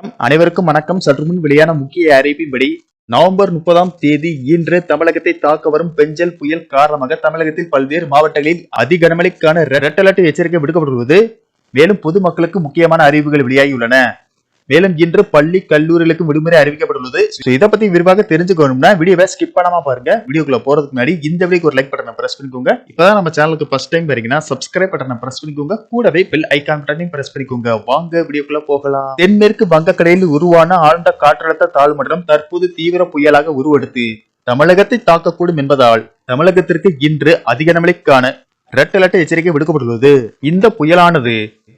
அனைவருக்கும் வணக்கம். சற்று முன் வெளியான முக்கிய அறிவிப்பின்படி நவம்பர் முப்பதாம் தேதி இன்று தமிழகத்தை தாக்க வரும் பெஞ்சல் புயல் காரணமாக தமிழகத்தில் பல்வேறு மாவட்டங்களில் அதி கனமழைக்கான ரெட் அலர்ட் எச்சரிக்கை விடுக்கப்பட்டுள்ளது மேலும் பொதுமக்களுக்கு முக்கியமான அறிவிப்புகள் வெளியாகியுள்ளன. மேலும் இன்று பள்ளி கல்லூரிகளுக்கு விடுமுறை அறிவிக்கப்பட்டுள்ளது. இதை பத்தி விரிவாக தெரிஞ்சுக்கணும்னா வீடியோவை ஸ்கிப் பண்ணாம பாருங்க. வீடியோக்குள்ள போறதுக்கு முன்னாடி இந்த வீடியோக்கு ஒரு லைக் பட்டனை பிரஸ் பண்ணிக்கோங்க. இப்பதான் நம்ம சேனலுக்கு ஃபர்ஸ்ட் டைம் வரீங்கன்னா சப்ஸ்கிரைப் பட்டனை பிரஸ் பண்ணிக்கோங்க. கூடவே பெல் ஐக்கான் பட்டனையும் பிரஸ் பண்ணிக்கோங்க. வாங்க வீடியோக்குள்ள போகலாம். தென்மேற்கு வங்கக்கடையில் உருவான ஆழ்ந்த காற்றழுத்த தாழ்மண்டலம் தற்போது தீவிர புயலாக உருவெடுத்து தமிழகத்தை தாக்கக்கூடும் என்பதால் தமிழகத்திற்கு இன்று அதிக மழைக்கான ரெட் அலர்ட் எச்சரிக்கை விடுக்கப்பட்டுள்ளது. இந்த புயலானது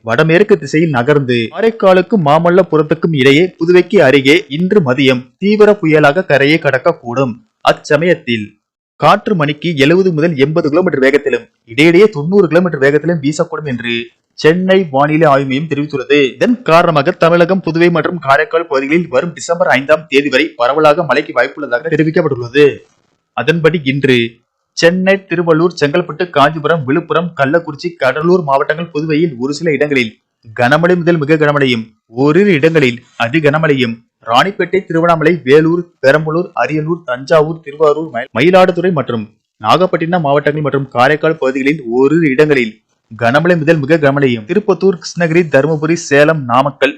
வடமேற்கு திசையில் நகர்ந்து காரைக்காலுக்கும் மாமல்லபுரத்துக்கும் இடையே புதுவைக்கு அருகே இன்று மதியம் தீவிர புயலாக கரையை கடக்கக்கூடும். அச்சமயத்தில் காற்று மணிக்கு எழுபது முதல் எண்பது கிலோமீட்டர் வேகத்திலும் இடையிடையே தொண்ணூறு கிலோமீட்டர் வேகத்திலும் வீசக்கூடும் என்று சென்னை வானிலை ஆய்வு மையம் தெரிவித்துள்ளது. இதன் காரணமாக தமிழகம் புதுவை மற்றும் காரைக்கால் பகுதிகளில் வரும் டிசம்பர் ஐந்தாம் தேதி வரை பரவலாக மழைக்கு வாய்ப்புள்ளதாக தெரிவிக்கப்பட்டுள்ளது. அதன்படி இன்று சென்னை திருவள்ளூர் செங்கல்பட்டு காஞ்சிபுரம் விழுப்புரம் கள்ளக்குறிச்சி கடலூர் மாவட்டங்கள் புதுவையில் ஒரு சில இடங்களில் கனமழை முதல் மிக கனமழையும் ஓரிரு இடங்களில் அதி கனமழையும் ராணிப்பேட்டை திருவண்ணாமலை வேலூர் பெரம்பலூர் அரியலூர் தஞ்சாவூர் திருவாரூர் மயிலாடுதுறை மற்றும் நாகப்பட்டினம் மாவட்டங்கள் மற்றும் காரைக்கால் பகுதிகளில் ஓரிரு இடங்களில் கனமழை முதல் மிக கனமழையும். திருப்பத்தூர் கிருஷ்ணகிரி தருமபுரி சேலம் நாமக்கல்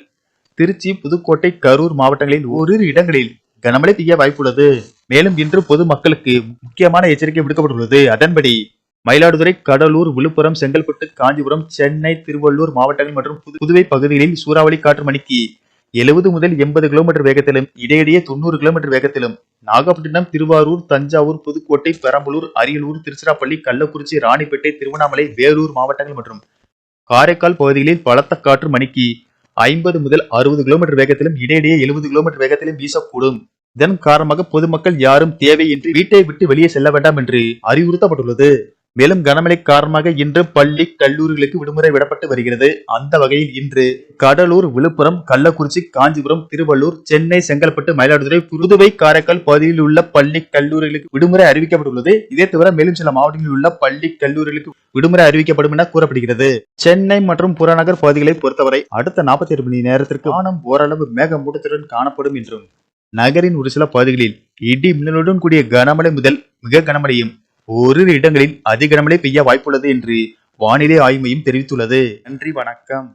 திருச்சி புதுக்கோட்டை கரூர் மாவட்டங்களில் ஓரிரு இடங்களில் கனமழை பெய்ய வாய்ப்புள்ளது. மேலும் இன்று பொதுமக்களுக்கு முக்கியமான எச்சரிக்கை விடுக்கப்பட்டுள்ளது. அதன்படி மயிலாடுதுறை கடலூர் விழுப்புரம் செங்கல்பட்டு காஞ்சிபுரம் சென்னை திருவள்ளூர் மாவட்டங்கள் மற்றும் புது- புதுவை பகுதிகளில் சூறாவளி காற்று மணிக்கு எழுபது முதல் எண்பது கிலோமீட்டர் வேகத்திலும் இடையிடையே தொண்ணூறு கிலோமீட்டர் வேகத்திலும் நாகப்பட்டினம் திருவாரூர் தஞ்சாவூர் புதுக்கோட்டை பெரம்பலூர் அரியலூர் திருச்சிராப்பள்ளி கள்ளக்குறிச்சி ராணிப்பேட்டை திருவண்ணாமலை வேலூர் மாவட்டங்கள் மற்றும் காரைக்கால் பகுதிகளில் பலத்த காற்று மணிக்கு ஐம்பது முதல் அறுபது கிலோமீட்டர் வேகத்திலும் இடையிடையே எழுபது கிலோமீட்டர் வேகத்திலும் வீசக்கூடும். இதன் காரணமாக பொதுமக்கள் யாரும் தேவையின்றி வீட்டை விட்டு வெளியே செல்ல வேண்டாம் என்று அறிவுறுத்தப்பட்டுள்ளது. மேலும் கனமழை காரணமாக இன்று பள்ளி கல்லூரிகளுக்கு விடுமுறை விடப்பட்டு வருகிறது. அந்த வகையில் இன்று கடலூர் விழுப்புரம் கள்ளக்குறிச்சி காஞ்சிபுரம் திருவள்ளூர் சென்னை செங்கல்பட்டு மயிலாடுதுறை புதுவை காரைக்கால் பகுதியில் உள்ள பள்ளி கல்லூரிகளுக்கு விடுமுறை அறிவிக்கப்பட்டுள்ளது. இதே தவிர மேலும் சில மாவட்டங்களில் உள்ள பள்ளி கல்லூரிகளுக்கு விடுமுறை அறிவிக்கப்படும் என கூறப்படுகிறது. சென்னை மற்றும் புறநகர் பகுதிகளை பொறுத்தவரை அடுத்த நாற்பத்தி எட்டு மணி நேரத்திற்கு வானம் ஓரளவு மேகமூட்டத்துடன் காணப்படும் என்றும் நகரின் ஒரு சில பகுதிகளில் இடி மின்னலுடன் கூடிய கனமழை முதல் மிக கனமழையும் ஓரிரு இடங்களில் அதி கனமழை பெய்ய வாய்ப்புள்ளது என்று வானிலை ஆய்வு மையம் தெரிவித்துள்ளது. நன்றி வணக்கம்.